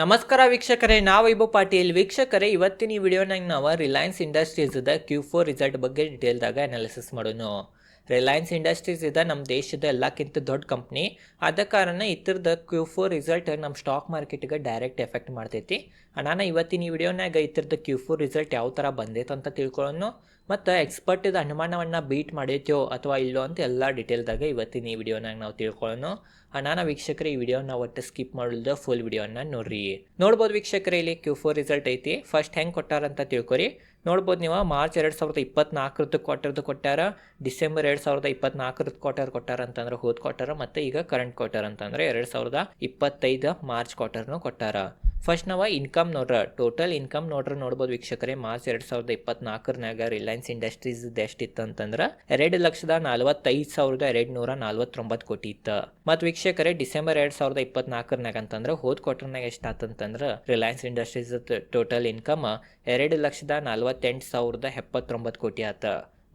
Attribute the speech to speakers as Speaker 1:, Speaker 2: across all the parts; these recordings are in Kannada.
Speaker 1: ನಮಸ್ಕಾರ ವೀಕ್ಷಕರೇ, ನಾವು ವೈಭವ್ ಪಾಟೀಲ್. ವೀಕ್ಷಕರೇ, ಇವತ್ತಿನ ಈ ವಿಡಿಯೋನಾಗ ನಾವು ರಿಲಯನ್ಸ್ ಇಂಡಸ್ಟ್ರೀಸ್ದ ಕ್ಯೂ ಫೋರ್ ರಿಸಲ್ಟ್ ಬಗ್ಗೆ ಡೀಟೇಲ್ದಾಗ ಅನಾಲಿಸಿಸ್ ಮಾಡೋಣ. ರಿಲಯನ್ಸ್ ಇಂಡಸ್ಟ್ರೀಸ್ ಇದೆ ನಮ್ಮ ದೇಶದ ಎಲ್ಲಕ್ಕಿಂತ ದೊಡ್ಡ ಕಂಪ್ನಿ ಆದ ಕಾರಣ ಇತರದ ಕ್ಯೂ ಫೋರ್ ರಿಸಲ್ಟ್ ನಮ್ಮ ಸ್ಟಾಕ್ ಮಾರ್ಕೆಟ್ಗೆ ಡೈರೆಕ್ಟ್ ಎಫೆಕ್ಟ್ ಮಾಡ್ತೈತಿ. ನಾನು ಇವತ್ತಿನ ಈ ವಿಡಿಯೋನಾಗ ಇತರದ ಕ್ಯೂ ಫೋರ್ ರಿಸಲ್ಟ್ ಯಾವ ಥರ ಬಂದೈತೆ ಅಂತ ತಿಳ್ಕೊಳ್ಳೋಣ ಮತ್ತು ಎಕ್ಸ್ಪರ್ಟಿದ ಅನುಮಾನವನ್ನು ಬೀಟ್ ಮಾಡೈತೋ ಅಥವಾ ಇಲ್ಲೋ ಅಂತ ಎಲ್ಲ ಡೀಟೇಲ್ದಾಗ ಇವತ್ತಿನ ಈ ವಿಡಿಯೋನಾಗ ನಾವು ತಿಳ್ಕೊಳ್ಳೋಣ ಅನಾನ ವೀಕ್ಷಕರೇ ಈ ವಿಡಿಯೋನ ಒಟ್ಟು ಸ್ಕಿಪ್ ಮಾಡಿದ ಫುಲ್ ವಿಡಿಯೋನ ನೋಡ್ರಿ. ನೋಡ್ಬೋದು ವೀಕ್ಷಕರೇ ಇಲ್ಲಿ ಕ್ಯೂ ಫೋರ್ ರಿಸಲ್ಟ್ ಐತಿ. ಫಸ್ಟ್ ಹೆಂಗೆ ಕೊಟ್ಟಾರಂತ ತಿಳ್ಕೊರಿ. ನೋಡ್ಬೋದು ನೀವು ಮಾರ್ಚ್ ಎರಡು ಸಾವಿರದ ಇಪ್ಪತ್ನಾಲ್ಕರದ್ದು ಕ್ವಾರ್ಟರ್ದು ಕೊಟ್ಟಾರ, ಡಿಸೆಂಬರ್ ಎರಡು ಸಾವಿರದ ಇಪ್ಪತ್ನಾಲ್ಕರದ್ದು ಕ್ವಾರ್ಟರ್ ಕೊಟ್ಟಾರ ಅಂತಂದ್ರೆ ಹೋದ್ ಕ್ವಾರ್ಟರ್ ಮತ್ತು ಈಗ ಕರೆಂಟ್ ಕ್ವಾರ್ಟರ್ ಅಂತಂದ್ರೆ ಎರಡು ಸಾವಿರದ ಇಪ್ಪತ್ತೈದು ಮಾರ್ಚ್ ಕ್ವಾರ್ಟರ್ನು ಕೊಟ್ಟಾರ. ಫಸ್ಟ್ ನಾವು ಇನ್ಕಮ್ ನೋಡ್ರ ಟೋಟಲ್ ಇನ್ಕಮ್ ನೋಡ್ರ ನೋಡ್ಬೋದು ವೀಕ್ಷಕರೇ. ಮಾರ್ಚ್ ಎರಡು ಸಾವಿರದ ಇಪ್ಪತ್ನಾಲ್ಕರನಾಗ ರಿಲಯನ್ಸ್ ಇಂಡಸ್ಟ್ರೀಸ್ ಎಷ್ಟು ಇತ್ತು ಅಂತಂದ್ರೆ ಎರಡು ಲಕ್ಷದ ನಲವತ್ತೈದು ಸಾವಿರದ ಎರಡು ನೂರ ನಲ್ವತ್ತೊಂಬತ್ತು ಕೋಟಿ ಇತ್ತು. ಮತ್ತು ವೀಕ್ಷಕರೇ, ಡಿಸೆಂಬರ್ ಎರಡು ಸಾವಿರದ ಇಪ್ಪತ್ನಾಲ್ಕರನಾಗ ಅಂತಂದ್ರೆ ಹೋದ ಕ್ವಾರ್ಟರ್ನಾಗ ಎಷ್ಟು ಆತಂತಂದ್ರೆ ರಿಲಯನ್ಸ್ ಇಂಡಸ್ಟ್ರೀಸ್ ಟೋಟಲ್ ಇನ್ಕಮ್ ಎರಡು ಲಕ್ಷದ ನಲ್ವತ್ತೆಂಟು ಸಾವಿರದ ಎಪ್ಪತ್ತೊಂಬತ್ತು ಕೋಟಿ ಆತ.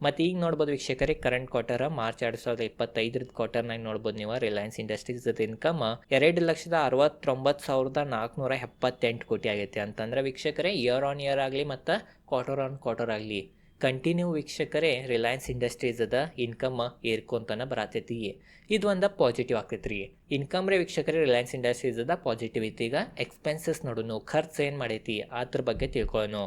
Speaker 1: ಮತ್ತು ಈಗ ನೋಡ್ಬೋದು ವೀಕ್ಷಕರೇ ಕರೆಂಟ್ ಕ್ವಾರ್ಟರ್ ಮಾರ್ಚ್ ಎರಡು ಸಾವಿರದ ಇಪ್ಪತ್ತೈದರದ ಕ್ವಾರ್ಟರ್ನಾಗ ನೋಡ್ಬೋದು ನೀವು. ರಿಲಯನ್ಸ್ ಇಂಡಸ್ಟ್ರೀಸ್ ಇನ್ಕಮ್ ಎರಡು ಲಕ್ಷದ ಅರವತ್ತೊಂಬತ್ತು ಸಾವಿರದ ನಾಲ್ಕುನೂರ ಎಪ್ಪತ್ತೆಂಟು ಕೋಟಿ ಆಗೈತೆ. ಅಂತಂದ್ರೆ ವೀಕ್ಷಕರೇ ಇಯರ್ ಆನ್ ಇಯರ್ ಆಗಲಿ ಮತ್ತು ಕ್ವಾರ್ಟರ್ ಆನ್ ಕ್ವಾರ್ಟರ್ ಆಗಲಿ ಕಂಟಿನ್ಯೂ ವೀಕ್ಷಕರೇ ರಿಲಯನ್ಸ್ ಇಂಡಸ್ಟ್ರೀಸ್ ಅದ ಇನ್ಕಮ್ ಏರ್ಕೊಂತನ ಬರತೈತಿ. ಇದು ಒಂದು ಪಾಸಿಟಿವ್ ಆಗ್ತೈತಿ ರೀ ಇನ್ಕಮ್ ರೇ ವೀಕ್ಷಕರೇ ರಿಲಯನ್ಸ್ ಇಂಡಸ್ಟ್ರೀಸ್ ಅದ ಪಾಸಿಟಿವ್ ಐತಿ. ಈಗ ಎಕ್ಸ್ಪೆನ್ಸಸ್ ನೋಡೋಣ ಖರ್ಚು ಏನು ಮಾಡೈತಿ, ಅದ್ರ ಬಗ್ಗೆ ತಿಳ್ಕೊಳ್ಳೋಣ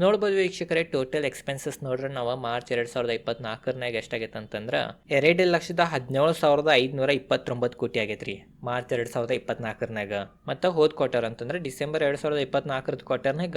Speaker 1: ನೋಡ್ಬೋದು ವೀಕ್ಷಕರೇ ಟೋಟಲ್ ಎಕ್ಸ್ಪೆನ್ಸಸ್ ನೋಡ್ರೆ ನಾವು ಮಾರ್ಚ್ ಎರಡು ಸಾವಿರದ ಇಪ್ಪತ್ನಾಲ್ಕರನಾಗ ಎಷ್ಟಾಗೈತೆ ಅಂತಂದ್ರೆ, ಎರಡು ಲಕ್ಷದ ಹದಿನೇಳು ಸಾವಿರದ ಐದುನೂರ ಇಪ್ಪತ್ತೊಂಬತ್ತು ಕೋಟಿ ಆಗೈತೆ ರೀ ಮಾರ್ಚ್ ಎರಡು ಸಾವಿರದ ಇಪ್ಪತ್ನಾಲ್ಕರನಾಗ ಮತ್ತು ಹೋದ್ ಕ್ವಾರ್ಟರ್ ಅಂತಂದ್ರೆ ಡಿಸೆಂಬರ್ ಎರಡು ಸಾವಿರದ ಇಪ್ಪತ್ನಾಲ್ಕರದ ಕ್ವಾರ್ಟರ್ನಾಗ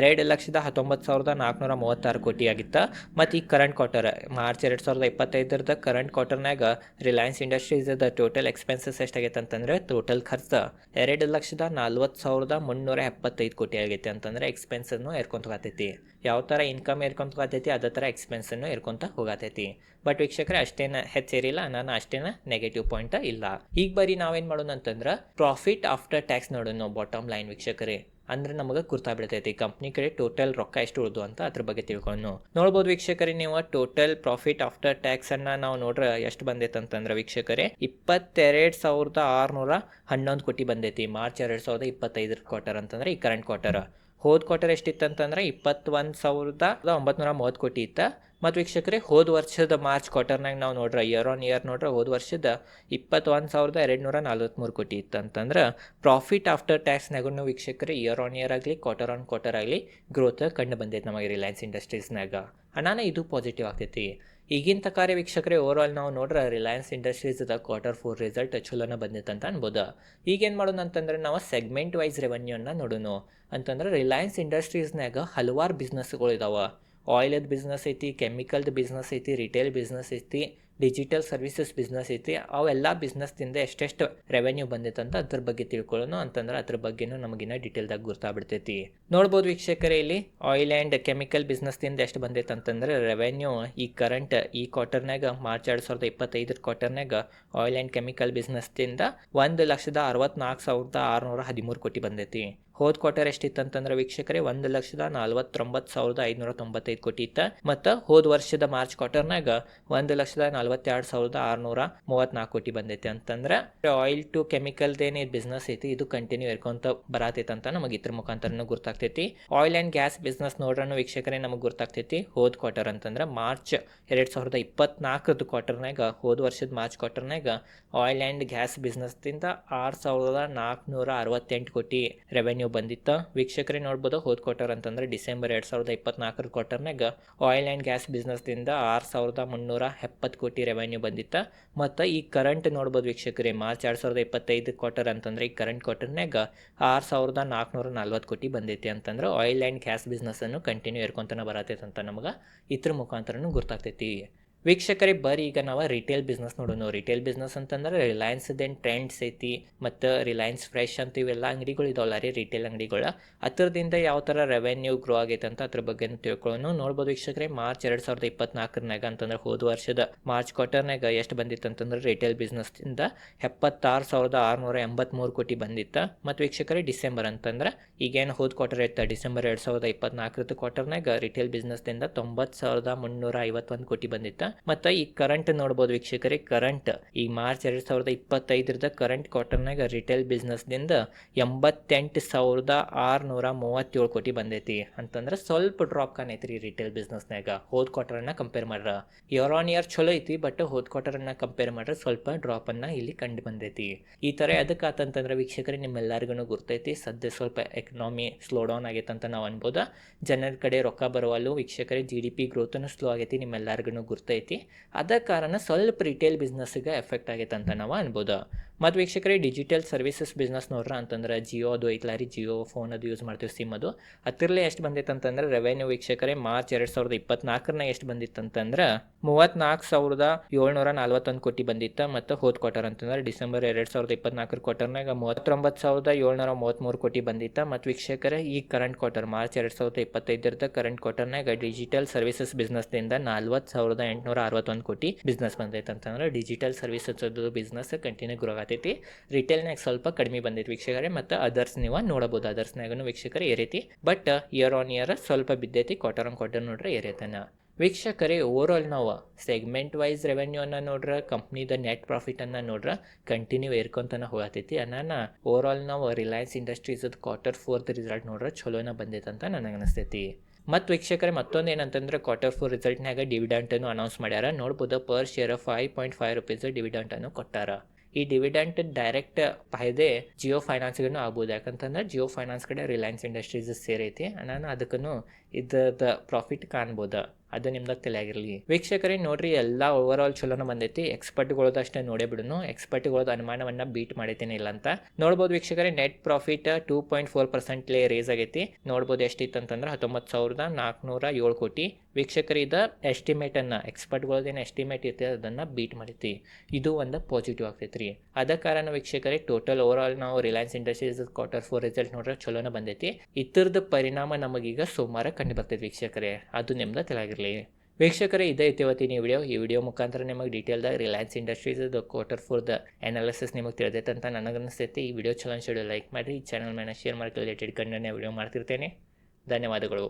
Speaker 1: ಎರಡು ಲಕ್ಷದ ಹತ್ತೊಂಬತ್ತು ಸಾವಿರದ ನಾಲ್ಕುನೂರ ಮೂವತ್ತಾರು ಕೋಟಿ ಆಗಿತ್ತು. ಮತ್ತು ಈ ಕರೆಂಟ್ ಕ್ವಾರ್ಟರ್ ಮಾರ್ಚ್ ಎರಡು ಸಾವಿರದ ಇಪ್ಪತ್ತೈದರದ ಕರೆಂಟ್ ಕ್ವಾರ್ಟರ್ನಾಗ ರಿಲಯನ್ಸ್ ಇಂಡಸ್ಟ್ರೀಸ್ದ ಟೋಟಲ್ ಎಕ್ಸ್ಪೆನ್ಸಸ್ ಎಷ್ಟಾಗೈತೆ ಅಂತಂದ್ರೆ ಟೋಟಲ್ ಖರ್ಚು ಎರಡು ಲಕ್ಷದ ನಲ್ವತ್ತು ಸಾವಿರದ ಮುನ್ನೂರ ಎಪ್ಪತ್ತೈದು ಕೋಟಿ ಆಗೈತೆ ಅಂತಂದ್ರೆ ಎಕ್ಸ್ಪೆನ್ಸನ್ನು ಏರ್ಕೊಂತ ಹೋಗತೈತಿ. ಯಾವ ಥರ ಇನ್ಕಮ್ ಏರ್ಕೊಂತ ಹೋಗತೈತಿ, ಅದೇ ಥರ ಎಕ್ಸ್ಪೆನ್ಸನ್ನು ಏರ್ಕೊಂತ ಹೋಗತೈತಿ. ಬಟ್ ವೀಕ್ಷಕರೇ, ಅಷ್ಟೇನ ಹೆಚ್ಚೇರಿಲ್ಲ, ನಾನು ಅಷ್ಟೇನ ನೆಗೆಟಿವ್ ಪಾಯಿಂಟ್ ಇಲ್ಲ. ಈಗ ಬರೀ ನಾವೇನು ಮಾಡೋಣ ಅಂತಂದ್ರೆ ಪ್ರಾಫಿಟ್ ಆಫ್ಟರ್ ಟ್ಯಾಕ್ಸ್ ನೋಡೋಣ ಬಾಟಮ್ ಲೈನ್ ವೀಕ್ಷಕರೇ. ಅಂದ್ರೆ ನಮಗೆ ಕುರ್ತಾ ಬಿಡ್ತೈತಿ ಕಂಪ್ನಿ ಕಡೆ ಟೋಟಲ್ ರೊಕ್ಕ ಎಷ್ಟು ಉಳಿದು ಅಂತ ಅದ್ರ ಬಗ್ಗೆ ತಿಳ್ಕೊಂಡು. ನೋಡ್ಬೋದು ವೀಕ್ಷಕರೇ ನೀವು ಟೋಟಲ್ ಪ್ರಾಫಿಟ್ ಆಫ್ಟರ್ ಟ್ಯಾಕ್ಸ್ ಅನ್ನ ನಾವು ನೋಡ್ರೆ ಎಷ್ಟು ಬಂದೈತೆ ಅಂತಂದ್ರೆ ವೀಕ್ಷಕರೇ, ಇಪ್ಪತ್ತೆರಡ್ ಸಾವಿರದ ಆರ್ನೂರ ಹನ್ನೊಂದು ಕೋಟಿ ಬಂದೈತಿ. ಮಾರ್ಚ್ ಎರಡು ಸಾವಿರದ ಇಪ್ಪತ್ತೈದರ ಕ್ವಾರ್ಟರ್ ಅಂತಂದ್ರೆ ಈ ಕರೆಂಟ್ ಕ್ವಾರ್ಟರ್ ಹೋದ್ ಕ್ವಾರ್ಟರ್ ಎಷ್ಟಿತ್ತು ಅಂತಂದ್ರೆ ಇಪ್ಪತ್ತೊಂದು ಸಾವಿರದ ಒಂಬತ್ನೂರ ಮೂವತ್ತು ಕೋಟಿ ಇತ್ತು. ಮತ್ತು ವೀಕ್ಷಕರೇ, ಹೋದ ವರ್ಷದ ಮಾರ್ಚ್ ಕ್ವಾರ್ಟರ್ನಾಗ ನಾವು ನೋಡ್ರೆ ಇಯರ್ ಆನ್ ಇಯರ್ ನೋಡ್ರೆ, ಹೋದ ವರ್ಷದ ಇಪ್ಪತ್ತೊಂದು ಸಾವಿರದ ಎರಡು ನೂರ ನಲ್ವತ್ತ್ಮೂರು ಕೋಟಿ ಇತ್ತು ಅಂತಂದ್ರೆ ಪ್ರಾಫಿಟ್ ಆಫ್ಟರ್ ಟ್ಯಾಕ್ಸ್ನಾಗೂ ವೀಕ್ಷಕರೇ ಇಯರ್ ಆನ್ ಇಯರ್ ಆಗಲಿ ಕ್ವಾರ್ಟರ್ ಆನ್ ಕ್ವಾರ್ಟರ್ ಆಗಲಿ ಗ್ರೋತ್ ಕಂಡು ಬಂದೈತೆ ನಮಗೆ ರಿಲಯನ್ಸ್ ಇಂಡಸ್ಟ್ರೀಸ್ನಾಗ ಅನಾನ ಇದು ಪಾಸಿಟಿವ್ ಆಗ್ತೈತಿ. ಈಗಿನ ತಕಾರಿ ವೀಕ್ಷಕರೇ ಓವರ್ ಆಲ್ ನಾವು ನೋಡ್ರೆ ರಿಲಯನ್ಸ್ ಇಂಡಸ್ಟ್ರೀಸ್ದ ಕ್ವಾರ್ಟರ್ ಫೋರ್ ರಿಸಲ್ಟ್ ಚಲೋನ ಬಂದಿತ್ತು ಅಂತ ಅನ್ಬೋದು. ಈಗೇನು ಮಾಡೋಣ ಅಂತಂದ್ರೆ ನಾವು ಸೆಗ್ಮೆಂಟ್ ವೈಸ್ ರೆವೆನ್ಯೂ ಅನ್ನ ನೋಡೋಣ ಅಂತಂದ್ರೆ ರಿಲಯನ್ಸ್ ಇಂಡಸ್ಟ್ರೀಸ್ನಾಗ ಹಲವಾರು ಬಿಸ್ನೆಸ್ಗಳು ಇದಾವೆ. ಆಯಿಲದ ಬಿಸ್ನೆಸ್ ಐತಿ, ಕೆಮಿಕಲ್ದು ಬಿಸ್ನೆಸ್ ಐತಿ, ರಿಟೇಲ್ ಬಿಸ್ನೆಸ್ ಐತಿ, ಡಿಜಿಟಲ್ ಸರ್ವಿಸಸ್ ಬಿಸ್ನೆಸ್ ಐತಿ, ಅವೆಲ್ಲ ಬಿಸ್ನೆಸ್ದಿಂದ ಎಷ್ಟೆಷ್ಟು ರೆವೆನ್ಯೂ ಬಂದೈತೆ ಅಂತ ಅದ್ರ ಬಗ್ಗೆ ತಿಳ್ಕೊಳ್ಳೋಣ ಅಂತಂದ್ರೆ ಅದ್ರ ಬಗ್ಗೆನೂ ನಮಗಿನ್ನ ಡೀಟೇಲ್ದಾಗ ಗೊತ್ತಾಗ್ಬಿಡ್ತೈತಿ. ನೋಡ್ಬೋದು ವೀಕ್ಷಕರೇ ಇಲ್ಲಿ ಆಯಿಲ್ ಆ್ಯಂಡ್ ಕೆಮಿಕಲ್ ಬಿಸ್ನೆಸ್ದಿಂದ ಎಷ್ಟು ಬಂದೈತೆ ಅಂತಂದ್ರೆ ರೆವೆನ್ಯೂ ಈ ಕರೆಂಟ್ ಈ ಕ್ವಾರ್ಟರ್ನಾಗ ಮಾರ್ಚ್ ಎರಡು ಸಾವಿರದ ಇಪ್ಪತ್ತೈದರ ಕ್ವಾರ್ಟರ್ನಾಗ ಆಯಿಲ್ ಆ್ಯಂಡ್ ಕೆಮಿಕಲ್ ಬಿಸ್ನೆಸ್ದಿಂದ ಒಂದು ಲಕ್ಷದ ಅರವತ್ನಾಲ್ಕು ಸಾವಿರದ ಆರುನೂರ ಹದಿಮೂರು ಕೋಟಿ ಬಂದೈತಿ. ಹೋದ್ ಕ್ವಾರ್ಟರ್ ಎಷ್ಟಿತ್ತು ಅಂತಂದ್ರೆ ವೀಕ್ಷಕರೇ, ಒಂದು ಲಕ್ಷದ ನಲವತ್ತೊಂಬತ್ತು ಸಾವಿರದ ಐದುನೂರ ತೊಂಬತ್ತೈದು ಕೋಟಿ ಇತ್ತು. ಮತ್ತು ಹೋದ ವರ್ಷದ ಮಾರ್ಚ್ ಕ್ವಾರ್ಟರ್ನಾಗ ಒಂದು ಲಕ್ಷದ ನಲವತ್ತೆರಡು ಸಾವಿರದ ಆರುನೂರ ಮೂವತ್ತ್ನಾಲ್ಕು ಕೋಟಿ ಬಂದೈತಿ ಅಂತಂದ್ರೆ ಆಯಿಲ್ ಟು ಕೆಮಿಕಲ್ದೇನು ಬಿಸ್ನೆಸ್ ಐತಿ, ಇದು ಕಂಟಿನ್ಯೂ ಇರ್ಕೊಂತ ಬರತೈತೆ ಅಂತ ನಮಗೆ ಇದ್ರ ಮುಖಾಂತರನು ಗುರ್ತಾಗ್ತೈತಿ. ಆಯಿಲ್ ಆ್ಯಂಡ್ ಗ್ಯಾಸ್ ಬಿಸ್ನೆಸ್ ನೋಡ್ರೂ ವೀಕ್ಷಕರೇ ನಮಗೆ ಗುರ್ತಾಗ್ತೈತಿ, ಹೋದ್ ಕ್ವಾರ್ಟರ್ ಅಂತಂದ್ರೆ ಮಾರ್ಚ್ ಎರಡು ಸಾವಿರದ ಇಪ್ಪತ್ನಾಲ್ಕರದ್ದು ಕ್ವಾರ್ಟರ್ನಾಗ ಹೋದ ವರ್ಷದ ಮಾರ್ಚ್ ಕ್ವಾರ್ಟರ್ನಾಗ ಆಯಿಲ್ ಆ್ಯಂಡ್ ಗ್ಯಾಸ್ ಬಿಸ್ನೆಸ್ದಿಂದ ಆರು ಸಾವಿರದ ನಾಲ್ಕುನೂರ ಅರವತ್ತೆಂಟು ಕೋಟಿ ರೆವೆನ್ಯೂ ಬಂದಿತ್ತು, ವೀಕ್ಷಕರೇ ನೋಡ್ಬೋದು, ಹೋದ್ ಕ್ವಾರ್ಟರ್ ಅಂತಂದ್ರೆ ಡಿಸೆಂಬರ್ ಎರಡು ಸಾವಿರದ ಇಪ್ಪತ್ನಾಲ್ಕರ ಕ್ವಾರ್ಟರ್ನಾಗ ಆಯಿಲ್ ಆ್ಯಂಡ್ ಗ್ಯಾಸ್ ಬಿಸ್ನೆಸ್ದಿಂದ ಆರು ಸಾವಿರದ ಮುನ್ನೂರ ಎಪ್ಪತ್ತು ಕೋಟಿ ರೆವೆನ್ಯೂ ಬಂದಿತ್ತು. ಮತ್ತು ಈ ಕರೆಂಟ್ ನೋಡ್ಬೋದು ವೀಕ್ಷಕರೇ, ಮಾರ್ಚ್ ಎರಡು ಸಾವಿರದ ಇಪ್ಪತ್ತೈದು ಕ್ವಾರ್ಟರ್ ಅಂತಂದ್ರೆ ಈ ಕರೆಂಟ್ ಕ್ವಾರ್ಟರ್ನಾಗ ಆರು ಸಾವಿರದ ನಾಲ್ಕುನೂರ ನಲ್ವತ್ತು ಕೋಟಿ ಬಂದೈತಿ ಅಂತಂದ್ರೆ ಆಯಿಲ್ ಆ್ಯಂಡ್ ಗ್ಯಾಸ್ ಬಿಸ್ನೆಸ್ಸನ್ನು ಕಂಟಿನ್ಯೂ ಇರ್ಕೊಂತನ ಬರತೈತೆ ಅಂತ ನಮಗೆ ಇದ್ರ ಮುಖಾಂತರನೂ ಗುರ್ತಾಗ್ತೈತಿ. ವೀಕ್ಷಕರೇ, ಬರೀ ಈಗ ನಾವು ರಿಟೇಲ್ ಬಿಸ್ನೆಸ್ ನೋಡೋಣ. ರಿಟೇಲ್ ಬಿಸ್ನೆಸ್ ಅಂತಂದ್ರೆ ರಿಲಯನ್ಸ್ ರಿಲಯನ್ಸ್ದೇನು ಟ್ರೆಂಡ್ಸ್ ಐತಿ, ಮತ್ತು ರಿಲಯನ್ಸ್ ಫ್ರೆಶ್ ಅಂತ ಇವೆಲ್ಲ ಅಂಗಡಿಗಳು ಇದಾವಲ್ಲ ರೀ ರಿಟೇಲ್ ಅಂಗಡಿಗಳು. ಹತ್ರದಿಂದ ಯಾವ ಥರ ರೆವೆನ್ಯೂ ಗ್ರೋ ಆಗೈತೆ ಅಂತ ಅದ್ರ ಬಗ್ಗೆ ತಿಳ್ಕೊಳ್ಳೋಣ. ನೋಡ್ಬೋದು ವೀಕ್ಷಕರೇ ಮಾರ್ಚ್ ಎರಡು ಸಾವಿರದ ಇಪ್ಪತ್ನಾಲ್ಕರನಾಗ ಅಂತಂದ್ರೆ ಹೋದ ವರ್ಷದ ಮಾರ್ಚ್ ಕ್ವಾರ್ಟರ್ನಾಗ ಎಷ್ಟು ಬಂದಿತ್ತು ಅಂತಂದ್ರೆ ರಿಟೇಲ್ ಬಿಸ್ನೆಸ್ದಿಂದ ಎಪ್ಪತ್ತಾರು ಸಾವಿರದ ಆರುನೂರ ಎಂಬತ್ತ್ಮೂರು ಕೋಟಿ ಬಂದಿತ್ತು. ಮತ್ತು ವೀಕ್ಷಕರೇ ಡಿಸೆಂಬರ್ ಅಂತಂದ್ರೆ ಈಗೇನು ಹೋದ ಕ್ವಾರ್ಟರ್ ಇತ್ತು ಡಿಸೆಂಬರ್ ಎರಡು ಸಾವಿರದ ಇಪ್ಪತ್ನಾಲ್ಕರದ್ದು ಕ್ವಾರ್ಟರ್ನಾಗ ರಿಟೇಲ್ ಬಿಸ್ನೆಸ್ದಿಂದ ತೊಂಬತ್ತು ಸಾವಿರದ ಮುನ್ನೂರ ಐವತ್ತೊಂದು ಕೋಟಿ ಬಂದಿತ್ತು. ಮತ್ತು ಈ ಕರೆಂಟ್ ನೋಡ್ಬೋದು ವೀಕ್ಷಕರಿಗೆ ಕರೆಂಟ್ ಈ ಮಾರ್ಚ್ ಎರಡ್ ಸಾವಿರದ ಇಪ್ಪತ್ತೈದರದ ಕರೆಂಟ್ ಕ್ವಾರ್ಟರ್ನಾಗ ರಿಟೇಲ್ ಬಿಸ್ನೆಸ್ದಿಂದ ಎಂಬತ್ತೆಂಟು ಸಾವಿರದ ಆರುನೂರ ಮೂವತ್ತೇಳು ಕೋಟಿ ಬಂದೈತಿ. ಅಂತಂದ್ರೆ ಸ್ವಲ್ಪ ಡ್ರಾಪ್ ಕಾಣೈತಿ ರೀ ರಿಟೇಲ್ ಬಿಸ್ನೆಸ್ನಾಗ ಹೋದ ಕ್ವಾರ್ಟರ್ನ ಕಂಪೇರ್ ಮಾಡ್ರ. ಇಯರ್ ಆನ್ ಇಯರ್ ಚಲೋ ಐತಿ ಬಟ್ ಹೋದ ಕ್ವಾರ್ಟರ್ನ ಕಂಪೇರ್ ಮಾಡ್ರೆ ಸ್ವಲ್ಪ ಡ್ರಾಪ್ ಅನ್ನ ಇಲ್ಲಿ ಕಂಡು ಬಂದೈತಿ. ಈ ತರ ಎದಕ್ಕೆ ಆತಂತಂದ್ರೆ ವೀಕ್ಷಕರೇ ನಿಮ್ಮೆಲ್ಲರಿಗೂ ಗುರ್ತೈತಿ. ಸದ್ಯ ಸ್ವಲ್ಪ ಎಕನಾಮಿ ಸ್ಲೋ ಡೌನ್ ಆಗೈತೆ ಅಂತ ನಾವು ಅನ್ಬೋದ. ಜನರ ಕಡೆ ರೊಕ್ಕ ಬರುವಲ್ಲೂ ವೀಕ್ಷಕರೇ ಜಿ ಡಿ ಪಿ ಸ್ಲೋ ಆಗೈತಿ ನಿಮ್ಮೆಲ್ಲರಿಗೂ ಗುರ್ತೈತಿ. ಅದ ಕಾರಣ ಸ್ವಲ್ಪ ರಿಟೇಲ್ ಬಿಸ್ನೆಸ್ಗೆ ಎಫೆಕ್ಟ್ ಆಗೈತೆ ಅಂತ ನಾವು ಅನ್ಬೋದು. ಮತ್ತು ವೀಕ್ಷಕರೇ ಡಿಜಿಟಲ್ ಸರ್ವಿಸಸ್ ಬಿಸ್ನೆಸ್ ನೋಡ್ರ ಅಂತಂದ್ರೆ ಜಿಯೋ ಅದು ಐತ್ಲಾರಿ ಜಿಯೋ ಫೋನ್ ಅದು ಯೂಸ್ ಮಾಡ್ತೀವಿ ಸಿಮ್ ಅದು. ಹತ್ತಿರಲೇ ಎಷ್ಟು ಬಂದಿತ್ತು ಅಂತಂದ್ರೆ ರೆವೆನ್ಯೂ ವೀಕ್ಷಕರೇ, ಮಾರ್ಚ್ ಎರಡು ಸಾವಿರದ ಇಪ್ಪತ್ನಾಲ್ಕರನ್ನ ಎಷ್ಟು ಬಂದಿತ್ತು ಅಂತಂದ್ರೆ ಮೂವತ್ನಾಲ್ಕು ಸಾವಿರದ ಏಳ್ನೂರ ನಲ್ವತ್ತೊಂದು ಕೋಟಿ ಬಂದಿತ್ತು ಮತ್ತು ಹೋದ್ ಕ್ವಾರ್ಟರ್ ಅಂತಂದ್ರೆ ಡಿಸೆಂಬರ್ ಎರಡು ಸಾವಿರದ ಇಪ್ಪತ್ನಾಲ್ಕರ ಕ್ವಾರ್ಟರ್ನಾಗ ಮೂವತ್ತೊಂಬತ್ತು ಸಾವಿರದ ಏಳ್ನೂರ ಮೂವತ್ತ್ಮೂರು ಕೋಟಿ ಬಂದಿತ್ತು. ಮತ್ತು ವೀಕ್ಷಕರೇ, ಈ ಕರೆಂಟ್ ಕ್ವಾರ್ಟರ್ ಮಾರ್ಚ್ ಎರಡು ಸಾವಿರದ ಇಪ್ಪತ್ತೈದರದ ಕರೆಂಟ್ ಕ್ವಾರ್ಟರ್ನಾಗ ಡಿಜಿಟಲ್ ಸರ್ವಿಸಸ್ ಬಿಸ್ನೆಸ್ದಿಂದ ನಲ್ವತ್ತು ಸಾವಿರದ ಎಂಟುನೂರ ಅರವತ್ತೊಂದು ಕೋಟಿ ಬಿಸ್ನೆಸ್ ಬಂದೈತೆ ಅಂತಂದ್ರೆ digital services business continue grow ಆಗತೈತಿ ರಿಟೇಲ್ನಾಗ ಸ್ವಲ್ಪ ಕಡಿಮೆ ಬಂದೈತಿ ವೀಕ್ಷಕರೇ, ಮತ್ತು ಅದರ್ಸ್ ನೀವು ನೋಡಬಹುದು ಅದರ್ಸ್ನಾಗೂ ವೀಕ್ಷಕರೇ ಏರೈತಿ ಬಟ್ ಇಯರ್ ಆನ್ ಇಯರ್ ಸ್ವಲ್ಪ ಬಿದ್ದೈತಿ ಕ್ವಾರ್ಟರ್ ಆನ್ ಕ್ವಾರ್ಟರ್ ನೋಡ್ರೆ ಏರೈತನ ವೀಕ್ಷಕರೇ ಓವರಾಲ್ ನಾವು ಸೆಗ್ಮೆಂಟ್ ವೈಸ್ ರೆವೆನ್ಯೂ ರೆವೆನ್ಯೂನ ನೋಡ್ರೆ ಕಂಪ್ನಿದ ನೆಟ್ ಪ್ರಾಫಿಟನ್ನು ನೋಡ್ರೆ ಕಂಟಿನ್ಯೂ ಏರ್ಕೊಂತನ ಹೋಗತೈತಿ. ಅನ್ನ ಆಲ್ ನಾವು Reliance Industries quarter fourth result ನೋಡ್ರೆ ಚಲೋನ ಬಂದೈತೆ ಅಂತ ನನಗೆ ಅನಿಸ್ತೈತಿ. ಮತ್ತು ವೀಕ್ಷಕರೇ, ಮತ್ತೊಂದು ಏನಂತಂದ್ರೆ ಕ್ವಾರ್ಟರ್ ಫೋರ್ ರಿಸಲ್ಟ್ನಾಗ ಡಿವಿಡೆಂಟನ್ನು ಅನೌನ್ಸ್ ಮಾಡ್ಯಾರ. ನೋಡ್ಬೋದು per share five point five rupees ಡಿವಿಡೆಂಟನ್ನು ಕೊಟ್ಟಾರ. ಈ ಡಿವಿಡೆಂಟ್ ಡೈರೆಕ್ಟ್ ಫಾಯ್ದೆ ಜಿಯೋ ಫೈನಾನ್ಸ್ಗೂ ಆಗ್ಬೋದು. ಯಾಕಂತಂದ್ರೆ ಜಿಯೋ ಫೈನಾನ್ಸ್ ಕಡೆ ರಿಲಯನ್ಸ್ ಇಂಡಸ್ಟ್ರೀಸ್ ಸೇರೈತಿ. ನಾನು ಅದಕ್ಕೂ ಇದ್ರದ ಪ್ರಾಫಿಟ್ ಕಾಣ್ಬೋದು. ಅದು ನಿಮ್ದಾಗ ತಲೆಯಾಗಿರಲಿ. ವೀಕ್ಷಕರೇ, ನೋಡ್ರಿ, ಎಲ್ಲ ಓವರ್ ಆಲ್ ಚಲೋನ ಬಂದೈತಿ. ಎಕ್ಸ್ಪರ್ಟ್ಗಳದ್ದು ಅಷ್ಟೇ ನೋಡೇ ಬಿಡುನು. ಎಕ್ಸ್ಪರ್ಟ್ಗಳದ್ದು ಅನುಮಾನವನ್ನು ಬೀಟ್ ಮಾಡೈತೇನೆ ಇಲ್ಲ ಅಂತ. ನೋಡ್ಬೋದು ವೀಕ್ಷಕರೇ net profit two point four ಪರ್ಸೆಂಟ್ಲೇ raise ಆಗೈತಿ. ನೋಡ್ಬೋದು ಎಷ್ಟಿತ್ತಂತಂದ್ರೆ ಹತ್ತೊಂಬತ್ತು ಸಾವಿರದ ನಾಲ್ಕುನೂರ ಏಳು ಕೋಟಿ. ವೀಕ್ಷಕರು ಇದು ಎಸ್ಟಿಮೇಟನ್ನು ಎಕ್ಸ್ಪರ್ಟ್ಗಳದ್ದೇನು ಎಸ್ಟಿಮೇಟ್ ಇರ್ತದೆ ಅದನ್ನು ಬೀಟ್ ಮಾಡೈತಿ ಇದು ಒಂದು ಪಾಸಿಟಿವ್ ಆಗ್ತೈತಿ ರೀ ಅದ ಕಾರಣ ವೀಕ್ಷಕರೇ ಟೋಟಲ್ ಓವರ್ ಆಲ್ ನಾವು Reliance Industries quarter four result ನೋಡ್ರೆ ಚಲೋನ ಬಂದೈತಿ. ಇತರದ ಪರಿಣಾಮ ನಮಗೀಗ ಸೋಮವಾರ ಕಂಡು ಬರ್ತೈತಿ ವೀಕ್ಷಕರೇ. ಅದು ನಿಮ್ದು ತಲಾಗಿರಲಿ. ವೀಕ್ಷಕರೇ, ಇದೇ ಇವತ್ತಿನ ಈ ವಿಡಿಯೋ ಈ ವಿಡಿಯೋ ಮುಖಾಂತರ ನಿಮಗೆ ಡೀಟೇಲ್ದಾಗ ರಿಲಯನ್ಸ್ ಇಂಡಸ್ಟ್ರೀಸ್ ಕ್ವಾರ್ಟರ್ ಫೋರ್ದ ಅನಾಲಿಸಿಸ್ ನಿಮಗೆ ತಿಳಿದೈತೆ ಅಂತ ನನಗನ್ನಿಸ್ತೈತಿ ಈ ವಿಡಿಯೋ ಚಲೋ ಶೆಡ್ಯೂ ಲೈಕ್ ಮಾಡಿ ಈ ಚಾನಲ್ ಮೇಲೆ ಶೇರ್ ಮಾಡಿ ರಿಲೇಟೆಡ್ ಕಂಡು ವಿಡಿಯೋ ಮಾಡ್ತಿರ್ತೇನೆ. ಧನ್ಯವಾದಗಳು.